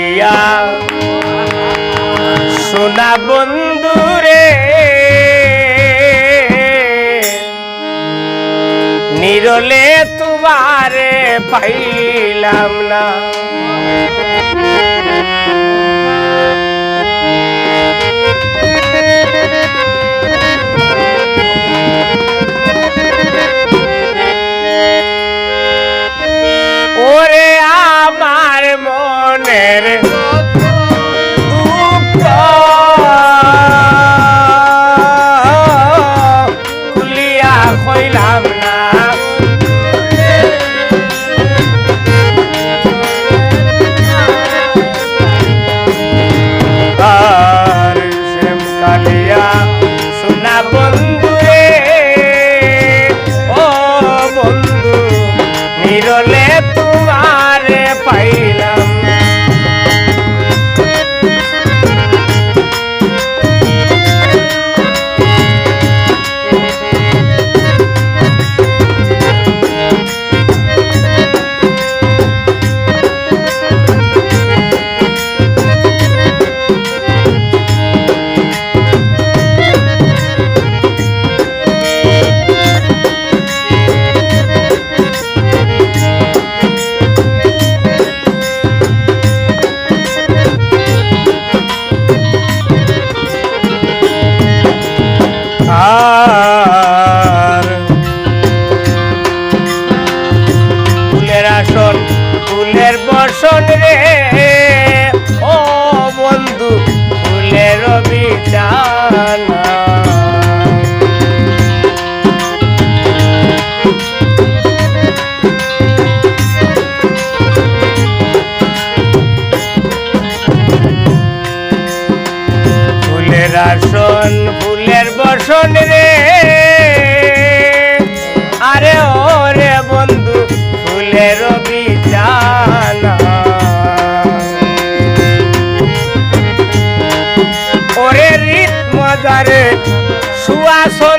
গিয়া সোনা বন্ধুরে নিরলে তোমারে পাইলাম না। সুনা বন্ধু রাসন ফুলের বসন রে। আরে ওরে বন্ধু ফুলের বিছানা ওরে রিত মজারে শুয়াশো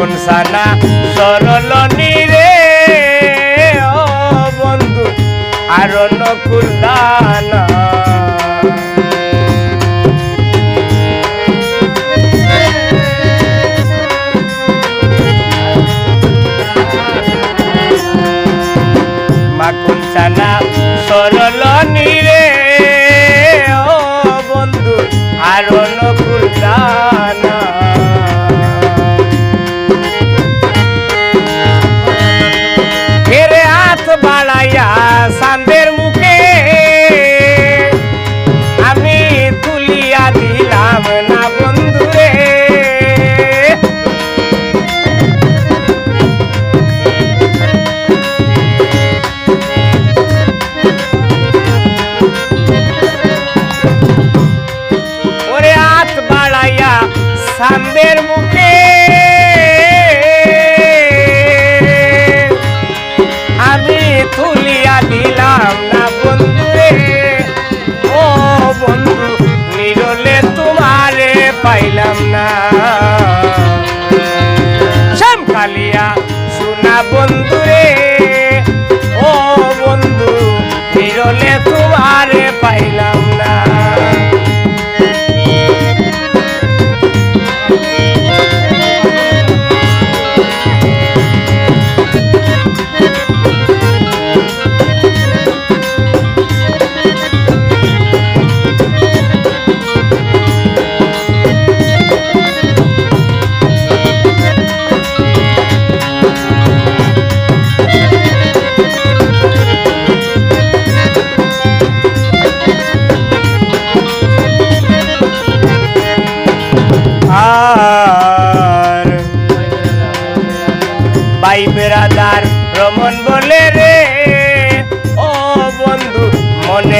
আপন সানা সরল নিরে ও বন্ধু আর নকুল দানা আমাদের মুখ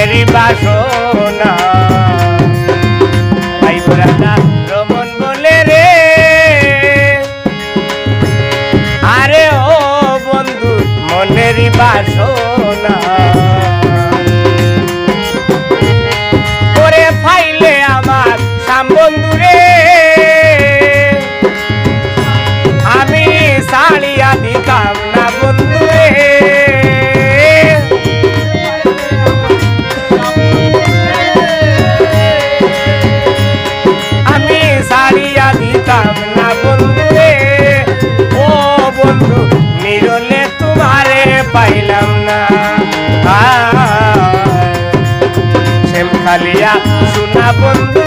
মনেরই বাসনা। রে। আরে ও বন্ধু মনেরই বাসনা। করে ফাইলে আমার সাম্বন্ধু রে খালিয়া সোনা বন্ধু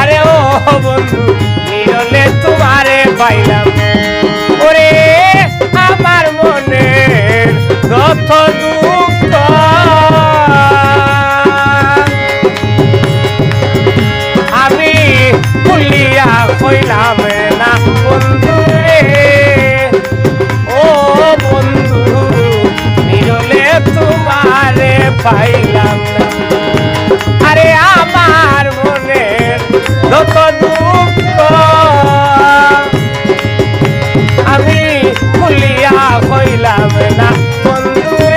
আরে ও বন্ধু নিরলে তোমারে পাইলাম। ওরে, আমার মনে যত দুঃখ আমি ভুলিয়া কইলাম না বন্ধু রে। ও বন্ধু নিরলে তোমারে না One,